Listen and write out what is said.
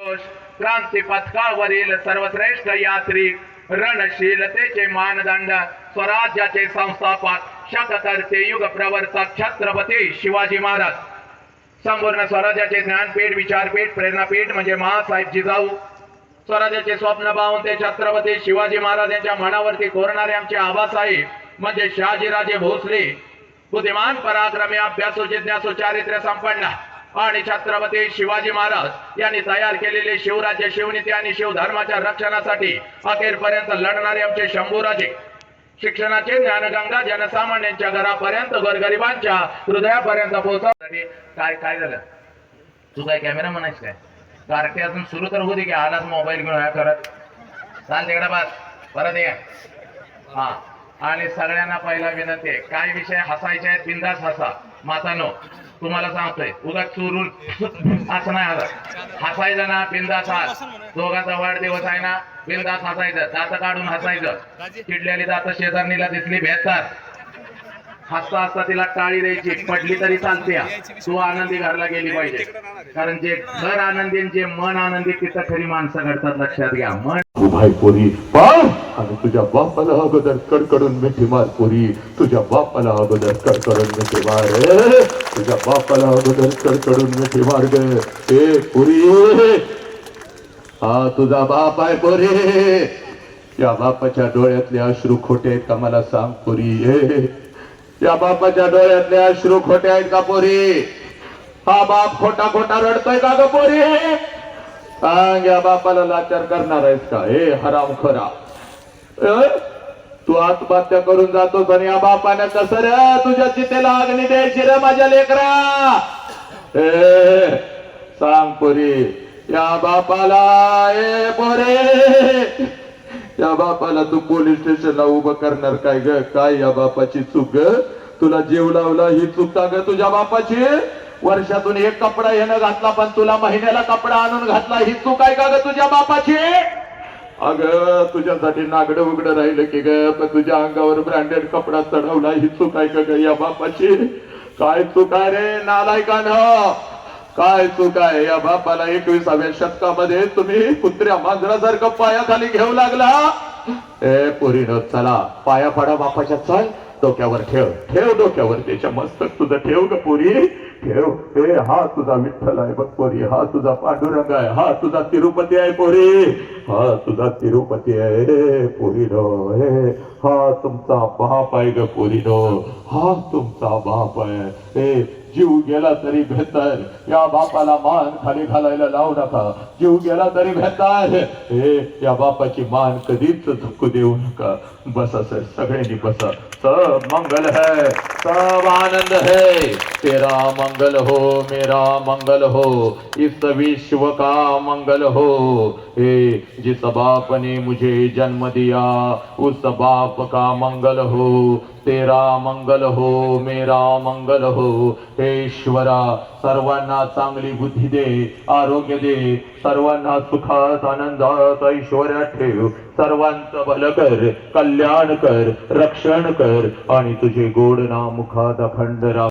क्रांती पथकावरील सर्वश्रेष्ठ यात्री रणशीलतेचे मानदंड स्वराज्याचे संस्थापक शककर्ते युग प्रवर्तक छत्रपती शिवाजी महाराज. संपूर्ण स्वराज्याचे ज्ञानपीठ विचारपीठ प्रेरणापीठ म्हणजे महासाहेब जिजाऊ. स्वराज्याचे स्वप्न पाहून ते छत्रपती शिवाजी महाराज यांच्या मनावरती कोरणारे आमचे आबासाहेब म्हणजे शहाजीराजे भोसले. बुद्धिमान पराक्रमी अभ्यासू जिज्ञासू चारित्र्य संपन्न. आणि छत्रपती शिवाजी महाराज यांनी तयार केलेले शिवराज्य शिवनीती आणि शिवधर्माच्या रक्षणासाठी अखेरपर्यंत लढणारे आमचे शंभूराजे. शिक्षणाचे ज्ञानगंगा जनसामान्यांच्या घरापर्यंत गोरगरिबांच्या हृदयापर्यंत पोहोचवण्यासाठी काय काय झालं? तू काय कॅमेरा म्हणायच काय? कार्टे अजून सुरू तर होती की आलाच मोबाईल घेऊन ह्या करत चाल तिकडे बस. परत ये. हा. आणि सगळ्यांना पहिला विनंती आहे काय विषय हसायचे आहेत बिंदास हसा. मातानो तुम्हाला सांगतोय उद्या चोरून असं नाही हसायचं ना बिंदास हास दोघांचा वाढदिवस आहे ना बिंदास हसायचं दात काढून हसायचं. चिडलेली दात शेजारणीला दिसली भेटतात हसता हसता तिला टाळी द्यायची पडली तरी चालते. हा. तू आनंदी घरला गेली पाहिजे. कारण जे घर आनंदी जे मन आनंदी तिथं खरी माणसं घडतात लक्षात घ्या. मन आणि तुझ्या बापाला अगोदर कडकडून मिठी मार पोरी. तुझ्या बापाला अगोदर कडकडून मिठी मार. तुझ्या बापाला अगोदर कडकडून मिठी मार ए पुरी. हा तुझा बाप आहे पोरी. या बापाच्या डोळ्यातले अश्रू खोटे आहेत का मला सांग पुरी. ए या बापाच्या डोळ्यातले अश्रू खोटे आहेत का पोरी? हा बाप खोटा खोटा रडतोय का ग पोरी? सांग या बापाला लाचार करणार आहेस का? हे हराम खरा. तू आत्महत्या करून जातोस आणि या बापाने कसं तुझ्या चितेला अग्नी द्यायची रे माझ्या लेकरा? सांग पोरी या बापाला ए पोरे या बापाला तू पोलीस स्टेशनला उभं करणार काय ग? काय या बापाची चूक ग? तुला जीव लावला ही चूक का ग तुझ्या बापाची? वर्षातून एक कपडा येणं घातला पण तुला महिन्याला कपडा आणून घातला ही चूक आहे का ग तुझ्या बापाची? अग तुझ्यासाठी नागडं उघडं राहिलं की ग पण तुझ्या अंगावर ब्रँडेड कपडा चढवला ही चूक आहे का ग या बापाची? काय चूक आहे रे नालायकानं? काय चूक आहे या बापाला एकविसाव्या शतकामध्ये तुम्ही कुत्र्या मांजरासारखं पायाखाली घेऊ लागला? ए पोरीनो चला पाया पडा बापाच्या चल. डोक्यावर ठेव. ठेव डोक्यावर. त्याच्या मस्तक तुझं ठेव ग पोरी. ठेव. हे हा तुझा विठ्ठल आहे बघ पोरी. हा तुझा पांडुरंग आहे. हा तुझा तिरुपती आहे पोरी. हा तुझा तिरुपती आहे रे पोरी डो हे हा तुमचा बाप आहे ग पोरी डो हा तुमचा बाप आहे. हे जीव गेला तरी बेहतर या बापाला मान खाली घालायला लावू नका. जीव गेला तरी बेहतर हे या बापाची मान कधीच धक्कू देऊ नका. बसा सर सगळ्यांनी बसा. सब मंगल है सब आनंद है. तेरा मंगल हो मेरा मंगल हो. इस विश्व का मंगल हो. हे जिस बाप ने मुझे जन्म दिया उस बाप का मंगल हो. तेरा मंगल हो मेरा मंगल हो. हे ईश्वरा सर्वांना चांगली बुद्धी दे आरोग्य दे सर्वांना सुखात आनंदात ऐश्वर्यात ठेव. सर्वांचं भलं कर कल्याण कर रक्षण कर आणि तुझे गोड नाम मुखात अखंड राख